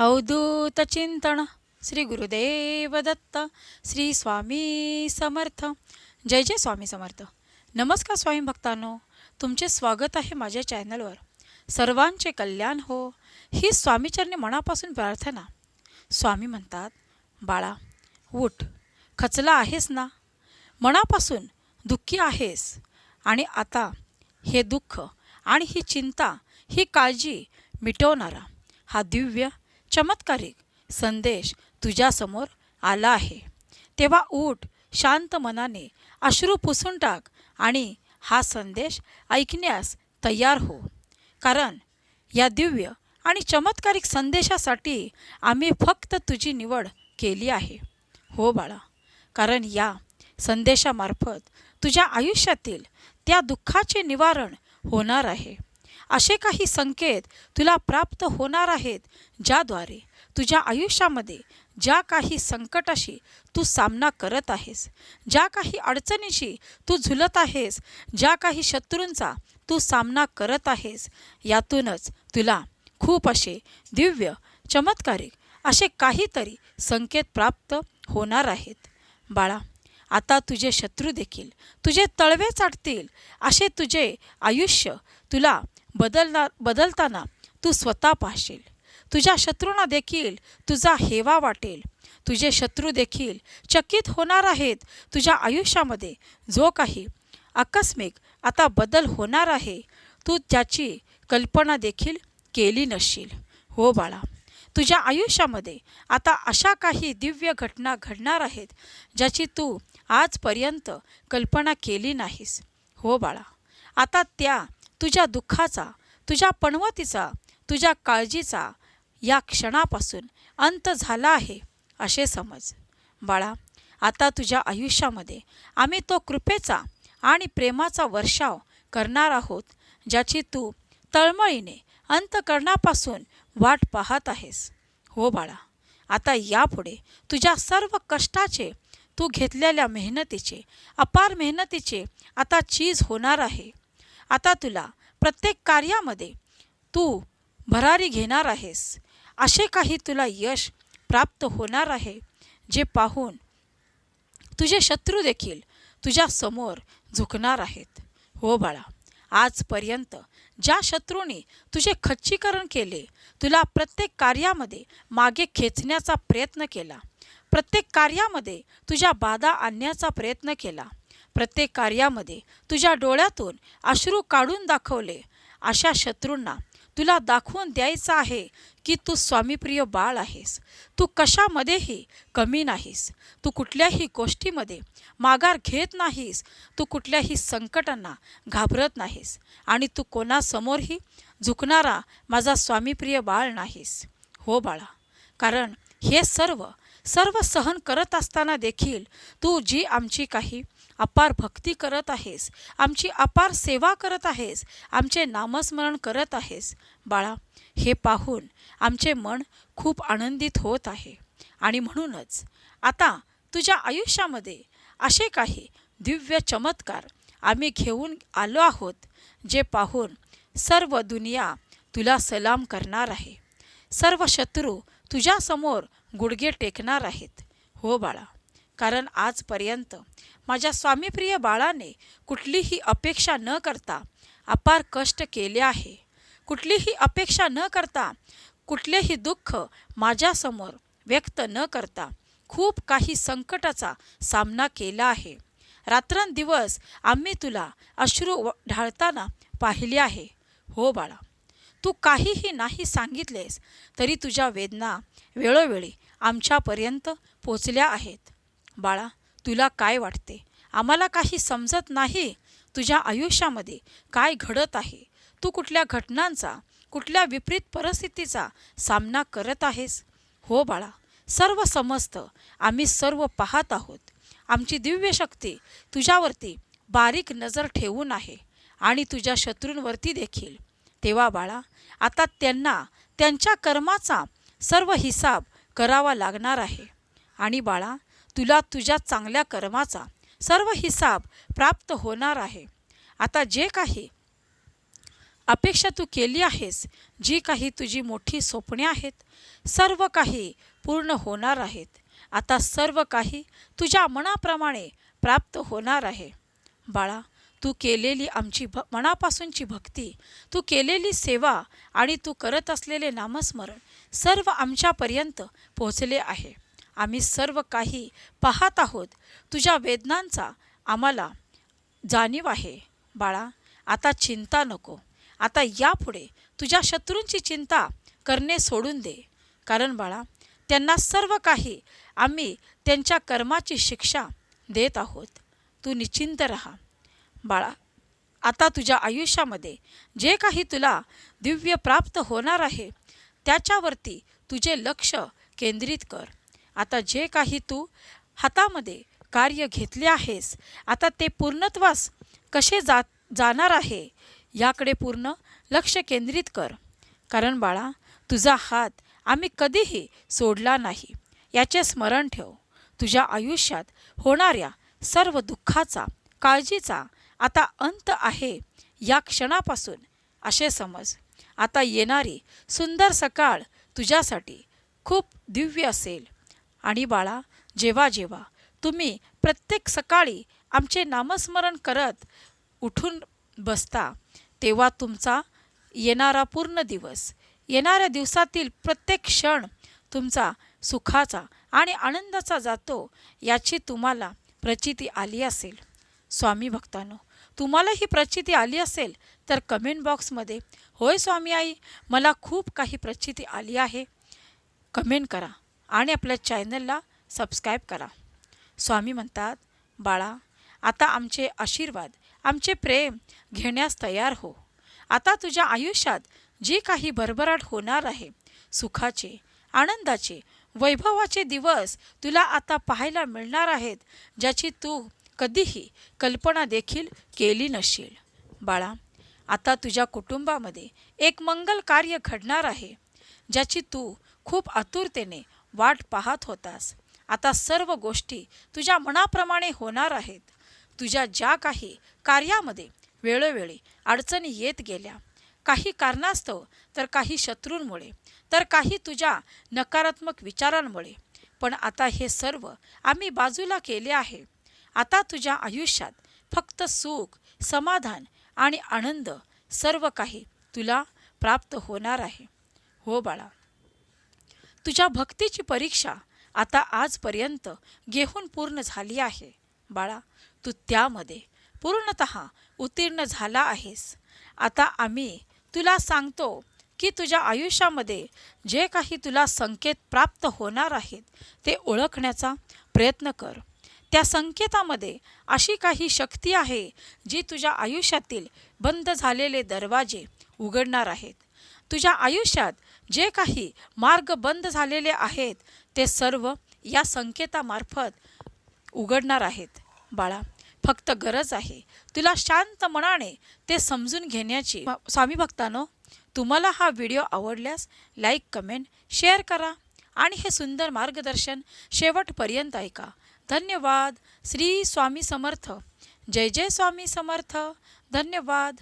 अवधूत चिंतन श्री गुरुदेव दत्त श्री स्वामी समर्थ जय जय स्वामी समर्थ नमस्कार स्वामी भक्तांनो तुमचे स्वागत आहे माझ्या चॅनलवर सर्वांचे कल्याण हो ही स्वामीचरणी मनापासून प्रार्थना स्वामी म्हणतात बाळा उठ खचला आहेस ना मनापासून दुःखी आहेस आणि आता हे दुःख आणि ही चिंता ही काळजी मिटवणारा हा दिव्य चमत्कारिक संदेश तुझ्यासमोर आला आहे. तेव्हा उठ शांत मनाने अश्रू पुसून टाक आणि हा संदेश ऐकण्यास तयार हो. कारण या दिव्य आणि चमत्कारिक संदेशासाठी आम्ही फक्त तुझी निवड केली आहे. हो बाळा कारण या संदेशामार्फत तुझ्या आयुष्यातील त्या दुःखाचे निवारण होणार आहे. असे काही संकेत तुला प्राप्त होणार आहेत ज्याद्वारे तुझ्या आयुष्यामध्ये ज्या काही संकटाशी तू सामना करत आहेस ज्या काही अडचणीशी तू झुलत आहेस ज्या काही शत्रूंचा तू सामना करत आहेस यातूनच तुला खूप असे दिव्य चमत्कारिक असे काहीतरी संकेत प्राप्त होणार आहेत. बाळा आता तुझे शत्रू देखील तुझे तळवे चाटतील असे तुझे आयुष्य तुला बदलना बदलताना तू स्वतः पाहशील. तुझ्या शत्रूंना देखील तुझा हेवा वाटेल. तुझे शत्रू देखील चकित होणार आहेत. तुझ्या आयुष्यामध्ये जो काही आकस्मिक आता बदल होणार आहे तू त्याची कल्पना देखील केली नसशील. हो बाळा तुझ्या आयुष्यामध्ये आता अशा काही दिव्य घटना घडणार आहेत ज्याची तू आजपर्यंत कल्पना केली नाहीस. हो बाळा आता त्या तुझ्या दुःखाचा तुझ्या पणवतीचा तुझ्या काळजीचा या क्षणापासून अंत झाला आहे असे समज. बाळा आता तुझ्या आयुष्यामध्ये आम्ही तो कृपेचा आणि प्रेमाचा वर्षाव करणार आहोत ज्याची तू तळमळीने अंतकरणापासून वाट पाहत आहेस. हो बाळा आता यापुढे तुझ्या सर्व कष्टाचे तू घेतलेल्या मेहनतीचे अपार मेहनतीचे आता चीज होणार आहे. आता तुला प्रत्येक कार्यामध्ये तू भरारी घेणार आहेस. असे काही तुला यश प्राप्त होणार आहे जे पाहून तुझे शत्रू देखील तुझ्या समोर झुकणार आहेत. हो बाळा आजपर्यंत ज्या शत्रूने तुझे खच्चीकरण केले तुला प्रत्येक कार्यामध्ये मागे खेचण्याचा प्रयत्न केला. प्रत्येक कार्यामध्ये तुझ्या बाधा आणण्याचा प्रयत्न केला. प्रत्येक कार्यामध्ये तुझ्या डोळ्यातून अश्रू काढून दाखवले. अशा शत्रूंना तुला दाखवून द्यायचं आहे की तू स्वामीप्रिय बाळ आहेस. तू कशामध्येही कमी नाहीस. तू कुठल्याही गोष्टीमध्ये माघार घेत नाहीस. तू कुठल्याही संकटांना घाबरत नाहीस. आणि तू कोणासमोरही झुकणारा माझा स्वामीप्रिय बाळ नाहीस. हो बाळा कारण हे सर्व सर्व सहन करत असताना देखील तू जी आमची काही अपार भक्ती करत आहेस. आमची अपार सेवा करत आहेस. आमचे नामस्मरण करत आहेस. बाळा हे पाहून आमचे मन खूप आनंदित होत आहे. आणि म्हणूनच आता तुझ्या आयुष्यामध्ये असे काही दिव्य चमत्कार आम्ही घेऊन आलो आहोत जे पाहून सर्व दुनिया तुला सलाम करणार आहे. सर्व शत्रू तुझ्यासमोर गुडघे टेकणार आहेत. हो बाळा कारण आजपर्यंत माझ्या स्वामीप्रिय बाळाने कुठलीही अपेक्षा न करता अपार कष्ट केले आहे. कुठलीही अपेक्षा न करता कुठलेही दुःख माझ्यासमोर व्यक्त न करता खूप काही संकटाचा सामना केला आहे. रात्रंदिवस आम्ही तुला अश्रू व- ढाळताना पाहिले आहे. हो बाळा तू काहीही नाही सांगितलेस तरी तुझ्या वेदना वेळोवेळी आमच्यापर्यंत पोचल्या आहेत. बाळा तुला काय वाटते? आम्हाला काही समजत नाही तुझ्या आयुष्यामध्ये काय घडत आहे. तू कुठल्या घटनांचा कुठल्या विपरीत परिस्थितीचा सामना करत आहेस? हो बाळा सर्व समजतं आम्ही सर्व पाहत आहोत. आमची दिव्य शक्ती तुझ्यावरती बारीक नजर ठेवून आहे आणि तुझ्या शत्रूंवरती देखील. तेव्हा बाळा आता त्यांना त्यांच्या कर्माचा सर्व हिसाब करावा लागणार आहे. आणि बाळा तुला तुझ्या चांगल्या कर्माचा सर्व हिसाब प्राप्त होणार आहे. आता जे काही अपेक्षा तू केली आहेस जी काही तुझी मोठी स्वप्ने आहेत सर्व काही पूर्ण होणार आहेत. आता सर्व काही तुझ्या मनाप्रमाणे प्राप्त होणार आहे. बाळा तू केलेली आमची भ मनापासूनची भक्ती तू केलेली सेवा आणि तू करत असलेले नामस्मरण सर्व आमच्यापर्यंत पोहोचले आहे. आम्ही सर्व काही पाहत आहोत. तुझ्या वेदनांचा आम्हाला जाणीव आहे. बाळा आता चिंता नको. आता यापुढे तुझ्या शत्रूंची चिंता करणे सोडून दे. कारण बाळा त्यांना सर्व काही आम्ही त्यांच्या कर्माची शिक्षा देत आहोत. तू निश्चिंत राहा. बाळा आता तुझ्या आयुष्यामध्ये जे काही तुला दिव्य प्राप्त होणार आहे त्याच्यावरती तुझे लक्ष केंद्रित कर. आता जे काही तू हातामध्ये कार्य घेतले आहेस आता ते पूर्णत्वास कसे जा जाणार आहे याकडे पूर्ण लक्ष केंद्रित कर. कारण बाळा तुझा हात आम्ही कधीही सोडला नाही. याचे स्मरण ठेव. तुझ्या आयुष्यात होणाऱ्या सर्व दुःखाचा काळजीचा आता अंत आहे या क्षणापासून असे समज. आता येणारी सुंदर सकाळ तुझ्यासाठी खूप दिव्य असेल. आणि बाळा जेव्हा जेव्हा तुम्ही प्रत्येक सकाळी आमचे नामस्मरण करत उठून बसता तेव्हा तुमचा येणारा पूर्ण दिवस येणाऱ्या दिवसातील प्रत्येक क्षण तुमचा सुखाचा आणि आनंदाचा जातो याची तुम्हाला प्रचिती आली असेल. स्वामी भक्तांनो तुम्हाला ही प्रचिती आली असेल तर कमेंट बॉक्समध्ये होय स्वामी आई मला खूप काही प्रचिती आली आहे. कमेंट करा. आणि आपल्या चॅनलला सबस्क्राईब करा. स्वामी म्हणतात बाळा आता आमचे आशीर्वाद आमचे प्रेम घेण्यास तयार हो. आता तुझ्या आयुष्यात जी काही भरभराट होणार आहे सुखाचे आनंदाचे वैभवाचे दिवस तुला आता पाहायला मिळणार आहेत ज्याची तू कधीही कल्पना देखील केली नसशील बाळा आता तुझ्या कुटुंबामध्ये एक मंगल कार्य घडणार आहे ज्याची तू खूप आतुरतेने वाट पाहत होतास. आता सर्व गोष्टी तुझ्या मनाप्रमाणे होणार आहेत. तुझ्या ज्या काही कार्यामध्ये वेळोवेळी अडचणी येत गेल्या काही कारणास्तव तर काही शत्रूंमुळे तर काही तुझ्या नकारात्मक विचारांमुळे. पण आता हे सर्व आम्ही बाजूला केले आहे. आता तुझ्या आयुष्यात फक्त सुख समाधान आणि आनंद सर्व काही तुला प्राप्त होणार आहे. हो बाळा तुझ्या भक्तीची परीक्षा आता आजपर्यंत घेऊन पूर्ण झाली आहे. बाळा तू त्यामध्ये पूर्णत उत्तीर्ण झाला आहेस. आता आम्ही तुला सांगतो की तुझ्या आयुष्यामध्ये जे काही तुला संकेत प्राप्त होणार आहेत ते ओळखण्याचा प्रयत्न कर. त्या संकेतामध्ये अशी काही शक्ती आहे जी तुझ्या आयुष्यातील बंद झालेले दरवाजे उघडणार आहेत. तुझ्या आयुष्यात जे काही मार्ग बंद झालेले आहेत ते सर्व या संकेतामार्फत उघडणार आहेत. बाळा फक्त गरज आहे तुला शांत मनाने ते समजून घेण्याची. स्वामी भक्तानो तुम्हाला हा व्हिडिओ आवडल्यास लाईक कमेंट शेअर करा आणि हे सुंदर मार्गदर्शन शेवटपर्यंत ऐका. धन्यवाद. श्री स्वामी समर्थ. जय जय स्वामी समर्थ. धन्यवाद.